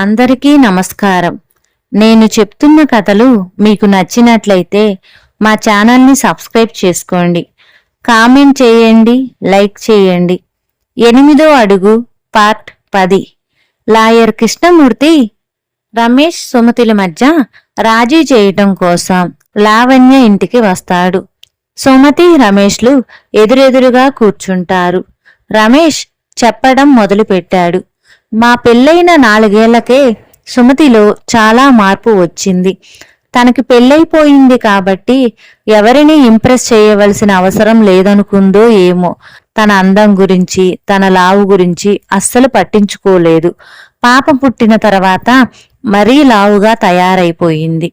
అందరికీ నమస్కారం. నేను చెప్తున్న కథలు మీకు నచ్చినట్లయితే మా ఛానల్ని సబ్స్క్రైబ్ చేసుకోండి. కామెంట్ చేయండి లైక్ చేయండి. ఎనిమిదో అడుగు పార్ట్ పది. లాయర్ కృష్ణమూర్తి రమేష్ సుమతిల మధ్య రాజీ చేయటం కోసం లావణ్య ఇంటికి వస్తాడు. సుమతి రమేష్లు ఎదురెదురుగా కూర్చుంటారు. రమేష్ చెప్పడం మొదలుపెట్టాడు. మా పెళ్ళైన నాలుగేళ్ళకే సుమతిలో చాలా మార్పు వచ్చింది. తనకి పెళ్ళైపోయింది కాబట్టి ఎవరిని ఇంప్రెస్ చేయవలసిన అవసరం లేదనుకుందో ఏమో. తన అందం గురించి తన లావు గురించి అస్సలు పట్టించుకోలేదు. పాప పుట్టిన తర్వాత మరీ లావుగా తయారైపోయింది.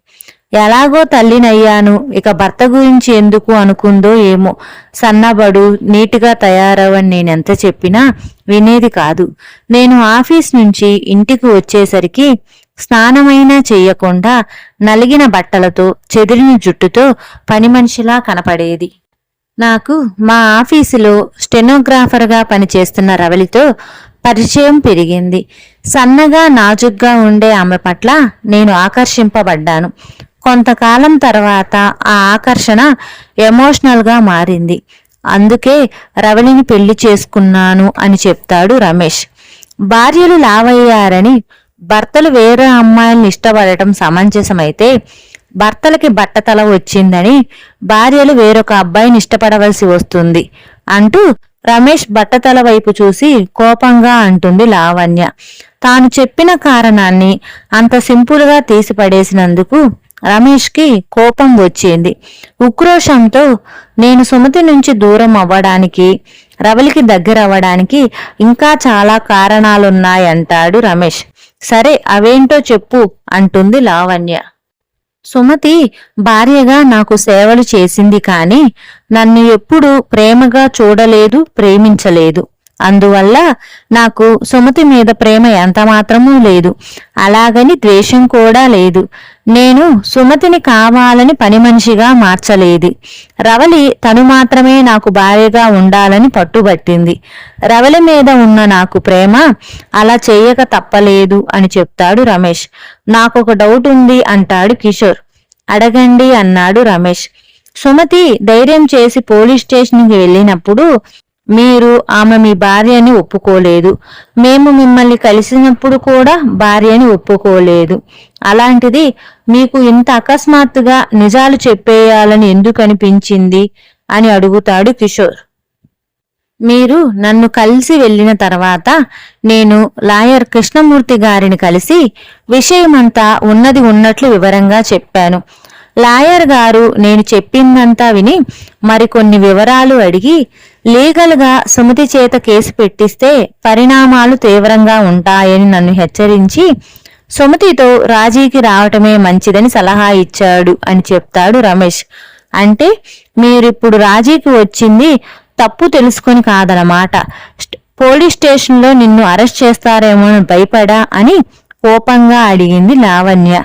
ఎలాగో తల్లినయ్యాను ఇక భర్త గురించి ఎందుకు అనుకుందో ఏమో. సన్నబడు నీటిగా తయారవని నేనెంత చెప్పినా వినేది కాదు. నేను ఆఫీస్ నుంచి ఇంటికి వచ్చేసరికి స్నానమైనా చెయ్యకుండా నలిగిన బట్టలతో చెదిరిన జుట్టుతో పని మనిషిలా కనపడేది. నాకు మా ఆఫీసులో స్టెనోగ్రాఫర్గా పనిచేస్తున్న రవలితో పరిచయం పెరిగింది. సన్నగా నాజుగ్గా ఉండే ఆమె పట్ల నేను ఆకర్షింపబడ్డాను. కొంతకాలం తర్వాత ఆ ఆకర్షణ ఎమోషనల్గా మారింది. అందుకే రవళిని పెళ్ళి చేసుకున్నాను అని చెప్తాడు రమేష్. భార్యలు లావయ్యారని భర్తలు వేరే అమ్మాయిలను ఇష్టపడటం సమంజసమైతే భర్తలకి బట్టతల వచ్చిందని భార్యలు వేరొక అబ్బాయిని ఇష్టపడవలసి వస్తుంది అంటూ రమేష్ బట్టతల వైపు చూసి కోపంగా అంటుంది లావణ్య. తాను చెప్పిన కారణాన్ని అంత సింపుల్గా తీసిపడేసినందుకు రమేష్కి కోపం వచ్చింది. ఉక్రోషంతో నేను సుమతి నుంచి దూరం అవ్వడానికి రవలికి దగ్గర అవ్వడానికి ఇంకా చాలా కారణాలున్నాయంటాడు రమేష్. సరే అవేంటో చెప్పు అంటుంది లావణ్య. సుమతి భార్యగా నాకు సేవలు చేసింది కానీ నన్ను ఎప్పుడూ ప్రేమగా చూడలేదు ప్రేమించలేదు. అందువల్ల నాకు సుమతి మీద ప్రేమ ఎంత మాత్రమూ లేదు. అలాగని ద్వేషం కూడా లేదు. నేను సుమతిని కావాలని పని మనిషిగా మార్చలేదు. రవలి తను మాత్రమే నాకు భార్యగా ఉండాలని పట్టుబట్టింది. రవలి మీద ఉన్న నాకు ప్రేమ అలా చేయక తప్పలేదు అని చెప్తాడు రమేష్. నాకొక డౌట్ ఉంది అంటాడు కిషోర్. అడగండి అన్నాడు రమేష్. సుమతి ధైర్యం చేసి పోలీస్ స్టేషన్కి వెళ్ళినప్పుడు మీరు ఆమె మీ భార్యని ఒప్పుకోలేదు. మేము మిమ్మల్ని కలిసినప్పుడు కూడా భార్యని ఒప్పుకోలేదు. అలాంటిది మీకు ఇంత అకస్మాత్తుగా నిజాలు చెప్పేయాలని ఎందుకు అనిపించింది? అని అడుగుతాడు కిషోర్. మీరు నన్ను కలిసి వెళ్ళిన తర్వాత నేను లాయర్ కృష్ణమూర్తి గారిని కలిసి విషయమంతా ఉన్నది ఉన్నట్లు వివరంగా చెప్పాను. లాయర్ గారు నేను చెప్పిందంతా విని మరికొన్ని వివరాలు అడిగి లీగల్గా సుమతి చేత కేసు పెట్టిస్తే పరిణామాలు తీవ్రంగా ఉంటాయని నన్ను హెచ్చరించి సుమతితో రాజీకి రావటమే మంచిదని సలహా ఇచ్చాడు అని చెప్తాడు రమేష్. అంటే మీరిప్పుడు రాజీకి వచ్చింది తప్పు తెలుసుకొని కాదనమాట పోలీస్ స్టేషన్లో నిన్ను అరెస్ట్ చేస్తారేమో అని భయపడా అని కోపంగా అడిగింది లావణ్య.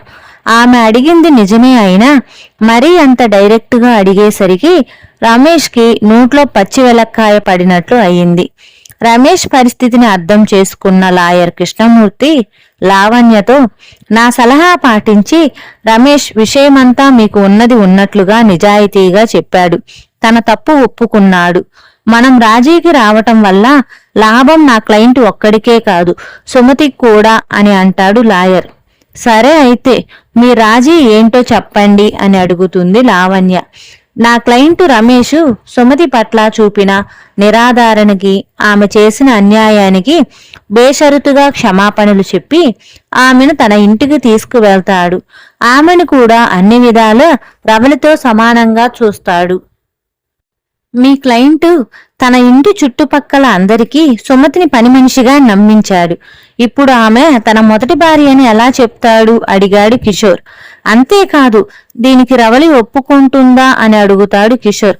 ఆమె అడిగింది నిజమే అయినా మరీ అంత డైరెక్ట్గా అడిగేసరికి రమేష్కి నోట్లో పచ్చి వెలక్కాయ పడినట్లు అయింది. రమేష్ పరిస్థితిని అర్థం చేసుకున్న లాయర్ కృష్ణమూర్తి లావణ్యతో నా సలహా పాటించి రమేష్ విషయమంతా మీకు ఉన్నది ఉన్నట్లుగా నిజాయితీగా చెప్పాడు. తన తప్పు ఒప్పుకున్నాడు. మనం రాజీకి రావటం వల్ల లాభం నా క్లయింట్ ఒక్కడికే కాదు సుమతికి కూడా అని అంటాడు లాయర్. సరే అయితే మీ రాజీ ఏంటో చెప్పండి అని అడుగుతుంది లావణ్య. నా క్లయింట్ రమేష్ సుమతి పట్ల చూపిన నిరాధారణకి ఆమె చేసిన అన్యాయానికి బేషరతుగా క్షమాపణలు చెప్పి ఆమెను తన ఇంటికి తీసుకువెళ్తాడు. ఆమెను కూడా అన్ని విధాల రవలితో సమానంగా చూస్తాడు. మీ క్లయింట్ తన ఇంటి చుట్టుపక్కల అందరికీ సుమతిని పని మనిషిగా నమ్మించాడు. ఇప్పుడు ఆమె తన మొదటి భార్య అని ఎలా చెప్తాడు? అడిగాడు కిషోర్. అంతేకాదు దీనికి రవలి ఒప్పుకుంటుందా అని అడుగుతాడు కిషోర్.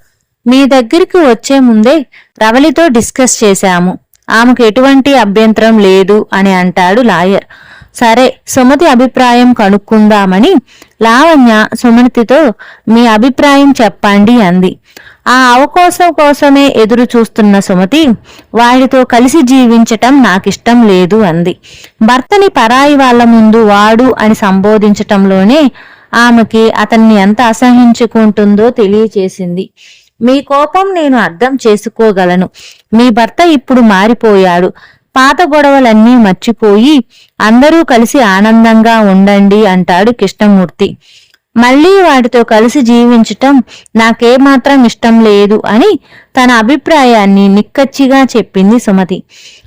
మీ దగ్గరికి వచ్చే ముందే రవలితో డిస్కస్ చేశాము. ఆమెకు ఎటువంటి అభ్యంతరం లేదు అని అంటాడు లాయర్. సరే సుమతి అభిప్రాయం కనుక్కుందామని లావణ్య సుమతితో మీ అభిప్రాయం చెప్పండి అంది. ఆ అవకాశం కోసమే ఎదురు చూస్తున్న సుమతి వాడితో కలిసి జీవించటం నాకిష్టం లేదు అంది. భర్తని పరాయి వాళ్ళ ముందు వాడు అని సంబోధించటంలోనే ఆమెకి అతన్ని ఎంత అసహించుకుంటుందో తెలియచేసింది. మీ కోపం నేను అర్థం చేసుకోగలను. మీ భర్త ఇప్పుడు మారిపోయాడు. పాత గొడవలన్నీ మర్చిపోయి అందరూ కలిసి ఆనందంగా ఉండండి అంటాడు కృష్ణమూర్తి. మళ్ళీ వాటితో కలిసి జీవించటం నాకేమాత్రం ఇష్టం లేదు అని తన అభిప్రాయాన్ని నిక్కచ్చిగా చెప్పింది సుమతి.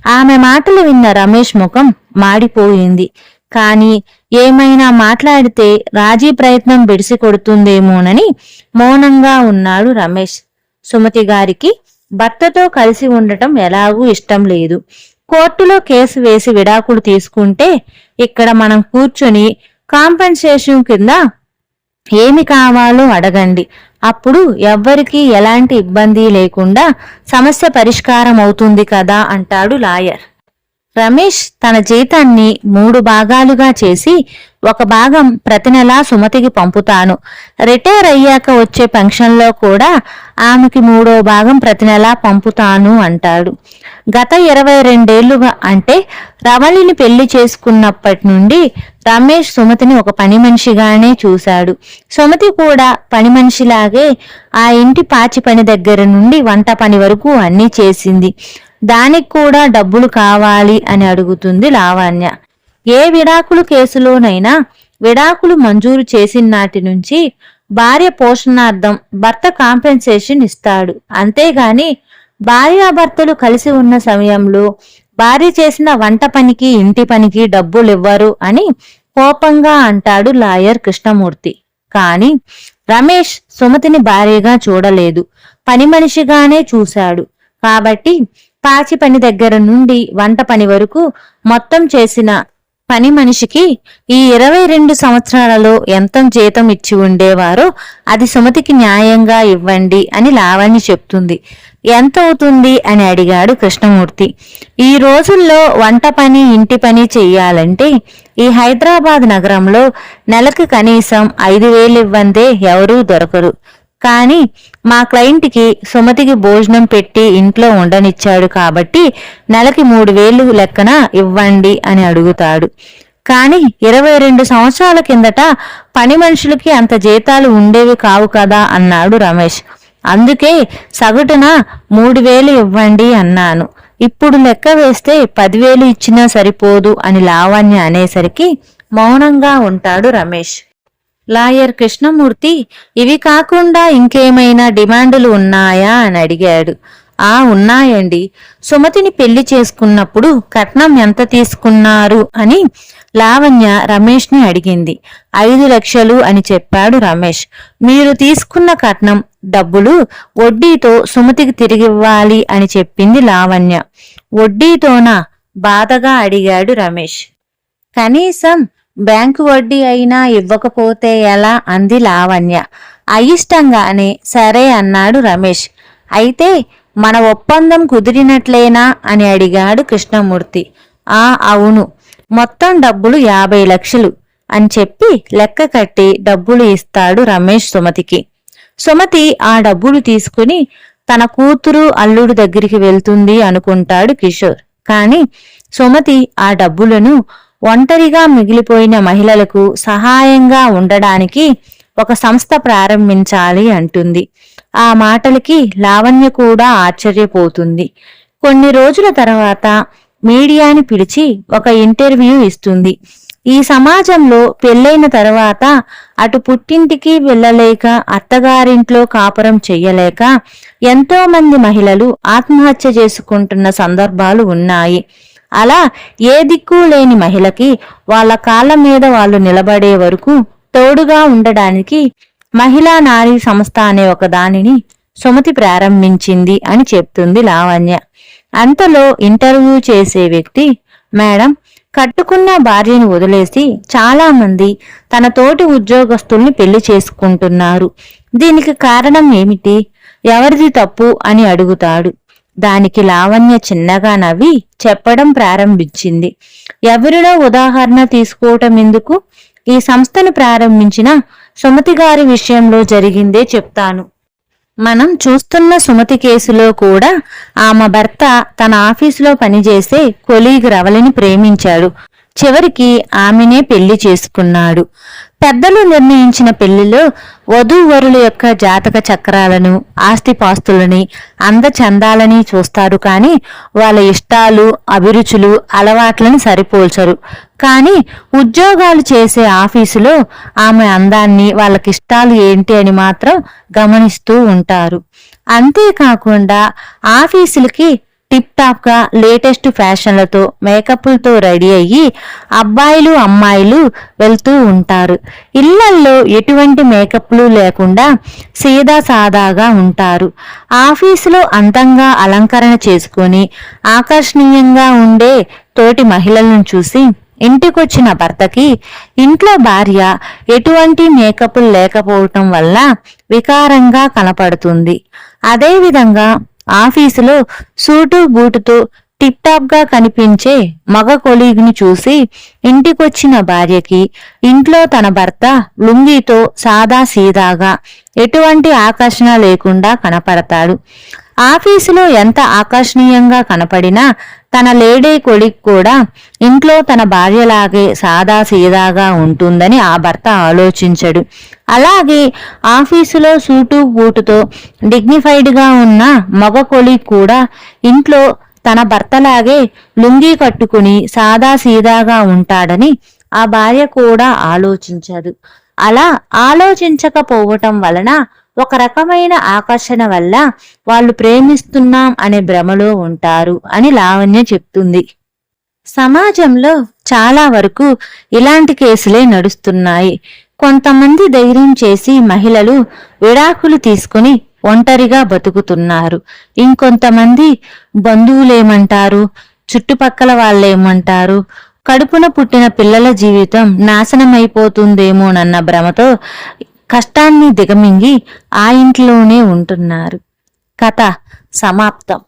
ఆమె మాటలు విన్న రమేష్ ముఖం మాడిపోయింది. కాని ఏమైనా మాట్లాడితే రాజీ ప్రయత్నం బిడిసి కొడుతుందేమోనని మౌనంగా ఉన్నాడు రమేష్. సుమతి గారికి భర్తతో కలిసి ఉండటం ఎలాగూ ఇష్టం లేదు. కోర్టులో కేసు వేసి విడాకులు తీసుకుంటే ఇక్కడ మనం కూర్చొని కాంపెన్సేషన్ కింద ఏమి కావాలో అడగండి. అప్పుడు ఎవ్వరికీ ఎలాంటి ఇబ్బంది లేకుండా సమస్య పరిష్కారం అవుతుంది కదా అంటాడు లాయర్. రమేష్ తన జీతాన్ని మూడు భాగాలుగా చేసి ఒక భాగం ప్రతి నెలా సుమతికి పంపుతాను. రిటైర్ అయ్యాక వచ్చే పెన్షన్లో కూడా ఆమెకి మూడో భాగం ప్రతి నెలా పంపుతాను అంటాడు. గత ఇరవై రెండేళ్ళుగా అంటే రవళిని పెళ్ళి చేసుకున్నప్పటి నుండి రమేష్ సుమతిని ఒక పని మనిషిగానే చూశాడు. సుమతి కూడా పని మనిషిలాగే ఆ ఇంటి పాచి పని దగ్గర నుండి వంట పని వరకు అన్నీ చేసింది. దానికి కూడా డబ్బులు కావాలి అని అడుగుతుంది లావణ్య. ఏ విడాకులు కేసులోనైనా విడాకులు మంజూరు చేసిన నాటి నుంచి భార్య పోషణార్థం భర్త కాంపెన్సేషన్ ఇస్తాడు. అంతేగాని భార్యాభర్తలు కలిసి ఉన్న సమయంలో భార్య చేసిన వంట పనికి ఇంటి పనికి డబ్బులు ఇవ్వరు అని కోపంగా అంటాడు లాయర్ కృష్ణమూర్తి. కాని రమేష్ సుమతిని భార్యగా చూడలేదు. పని మనిషిగానే చూశాడు. కాబట్టి పాచి పని దగ్గర నుండి వంట పని వరకు మొత్తం చేసిన పని మనిషికి ఈ ఇరవై రెండు సంవత్సరాలలో ఎంత జీతం ఇచ్చి ఉండేవారో అది సుమతికి న్యాయంగా ఇవ్వండి అని లావణ్య చెప్తుంది. ఎంత అవుతుంది? అని అడిగాడు కృష్ణమూర్తి. ఈ రోజుల్లో వంట పని ఇంటి పని చెయ్యాలంటే ఈ హైదరాబాద్ నగరంలో నెలకు కనీసం ఐదు వేలు ఇవ్వందే ఎవరూ దొరకరు. కానీ మా క్లయింట్కి సుమతికి భోజనం పెట్టి ఇంట్లో ఉండనిచ్చాడు కాబట్టి నెలకి మూడు వేలు లెక్కన ఇవ్వండి అని అడుగుతాడు. కానీ ఇరవై రెండు సంవత్సరాల కిందట పని మనుషులకి అంత జీతాలు ఉండేవి కావు కదా అన్నాడు రమేష్. అందుకే సగటున మూడు వేలు ఇవ్వండి అన్నాను. ఇప్పుడు లెక్క వేస్తే పదివేలు ఇచ్చినా సరిపోదు అని లావణ్య అనేసరికి మౌనంగా ఉంటాడు రమేష్. లాయర్ కృష్ణమూర్తి ఇవి కాకుండా ఇంకేమైనా డిమాండులు ఉన్నాయా అని అడిగాడు. ఆ ఉన్నాయండి. సుమతిని పెళ్ళి చేసుకున్నప్పుడు కట్నం ఎంత తీసుకున్నారు అని లావణ్య రమేష్ని అడిగింది. ఐదు లక్షలు అని చెప్పాడు రమేష్. మీరు తీసుకున్న కట్నం డబ్బులు వడ్డీతో సుమతికి తిరిగివ్వాలి అని చెప్పింది లావణ్య. వడ్డీతోనా? బాధగా అడిగాడు రమేష్. కనీసం బ్యాంకు వడ్డీ అయినా ఇవ్వకపోతే ఎలా? అంది లావణ్య. అయిష్టంగానే సరే అన్నాడు రమేష్. అయితే మన ఒప్పందం కుదిరినట్లేనా? అని అడిగాడు కృష్ణమూర్తి. ఆ అవును. మొత్తం డబ్బులు యాభై లక్షలు అని చెప్పి లెక్క కట్టి డబ్బులు ఇస్తాడు రమేష్ సుమతికి. సుమతి ఆ డబ్బులు తీసుకుని తన కూతురు అల్లుడు దగ్గరికి వెళ్తుంది అనుకుంటాడు కిషోర్. కానీ సుమతి ఆ డబ్బులను ఒంటరిగా మిగిలిపోయిన మహిళలకు సహాయంగా ఉండడానికి ఒక సంస్థ ప్రారంభించాలి అంటుంది. ఆ మాటలకి లావణ్య కూడా ఆశ్చర్యపోతుంది. కొన్ని రోజుల తర్వాత మీడియాని పిలిచి ఒక ఇంటర్వ్యూ ఇస్తుంది. ఈ సమాజంలో పెళ్ళైన తర్వాత అటు పుట్టింటికి వెళ్ళలేక అత్తగారింట్లో కాపురం చెయ్యలేక ఎంతో మంది మహిళలు ఆత్మహత్య చేసుకుంటున్న సందర్భాలు ఉన్నాయి. అలా ఏ దిక్కు లేని మహిళకి వాళ్ళ కాళ్ళ మీద వాళ్ళు నిలబడే వరకు తోడుగా ఉండడానికి మహిళా నారీ సంస్థ అనే ఒక దానిని సుమతి ప్రారంభించింది అని చెప్తుంది లావణ్య. అంతలో ఇంటర్వ్యూ చేసే వ్యక్తి మేడం కట్టుకున్న భార్యను వదిలేసి చాలా మంది తన తోటి ఉద్యోగస్తుల్ని పెళ్ళి చేసుకుంటున్నారు. దీనికి కారణం ఏమిటి? ఎవరిది తప్పు? అని అడుగుతాడు. దానికి లావణ్య చిన్నగా నవ్వి చెప్పడం ప్రారంభించింది. ఎవరిలో ఉదాహరణ తీసుకోవటం ఎందుకు? ఈ సంస్థను ప్రారంభించిన సుమతి గారి విషయంలో జరిగిందే చెప్తాను. మనం చూస్తున్న సుమతి కేసులో కూడా ఆమె భర్త తన ఆఫీసులో పనిచేసే కొలీగ్ రవలిని ప్రేమించాడు. చివరికి ఆమెనే పెళ్ళి చేసుకున్నాడు. పెద్దలు నిర్ణయించిన పెళ్ళిలో వధూవరుల యొక్క జాతక చక్రాలను ఆస్తిపాస్తులని అందచందాలని చూస్తారు కానీ వాళ్ళ ఇష్టాలు అభిరుచులు అలవాట్లను సరిపోల్చరు. కానీ ఉద్యోగాలు చేసే ఆఫీసులో ఆమె అందాన్ని వాళ్ళకిష్టాలు ఏంటి అని మాత్రం గమనిస్తూ ఉంటారు. అంతేకాకుండా ఆఫీసులకి టిప్ టాప్గా లేటెస్ట్ ఫ్యాషన్లతో మేకప్లతో రెడీ అయ్యి అబ్బాయిలు అమ్మాయిలు వెళ్తూ ఉంటారు. ఇళ్ళల్లో ఎటువంటి మేకప్లు లేకుండా సీదా సాదాగా ఉంటారు. ఆఫీసులో అందంగా అలంకరణ చేసుకొని ఆకర్షణీయంగా ఉండే తోటి మహిళలను చూసి ఇంటికొచ్చిన భర్తకి ఇంట్లో భార్య ఎటువంటి మేకప్లు లేకపోవటం వల్ల వికారంగా కనపడుతుంది. అదేవిధంగా ఆఫీసులో సూటు బూటుతో టిప్టాప్గా గా కనిపించే మగ కొలీగ్ని చూసి ఇంటికొచ్చిన భార్యకి ఇంట్లో తన భర్త లుంగితో సాదా సీదాగా ఎటువంటి ఆకర్షణ లేకుండా కనపడతాడు. ఆఫీసులో ఎంత ఆకర్షణీయంగా కనపడినా తన లేడీ కొలిక్ కూడా ఇంట్లో తన భార్యలాగే సాదా సీదాగా ఉంటుందని ఆ భర్త ఆలోచించడు. అలాగే ఆఫీసులో సూటు బూటుతో డిగ్నిఫైడ్గా ఉన్న మగ కొలిక్ కూడా ఇంట్లో తన భర్తలాగే లుంగీ కట్టుకుని సాదా సీదాగా ఉంటాడని ఆ భార్య కూడా ఆలోచించదు. అలా ఆలోచించకపోవటం వలన ఒక రకమైన ఆకర్షణ వల్ల వాళ్ళు ప్రేమిస్తున్నాం అనే భ్రమలో ఉంటారు అని లావణ్య చెప్తుంది. సమాజంలో చాలా వరకు ఇలాంటి కేసులే నడుస్తున్నాయి. కొంతమంది ధైర్యం చేసి మహిళలు విడాకులు తీసుకుని ఒంటరిగా బతుకుతున్నారు. ఇంకొంతమంది బంధువులేమంటారు చుట్టుపక్కల వాళ్ళేమంటారు కడుపున పుట్టిన పిల్లల జీవితం నాశనమైపోతుందేమోనన్న భ్రమతో కష్టాన్ని దిగమింగి ఆ ఇంట్లోనే ఉంటున్నారు. కథ సమాప్తం.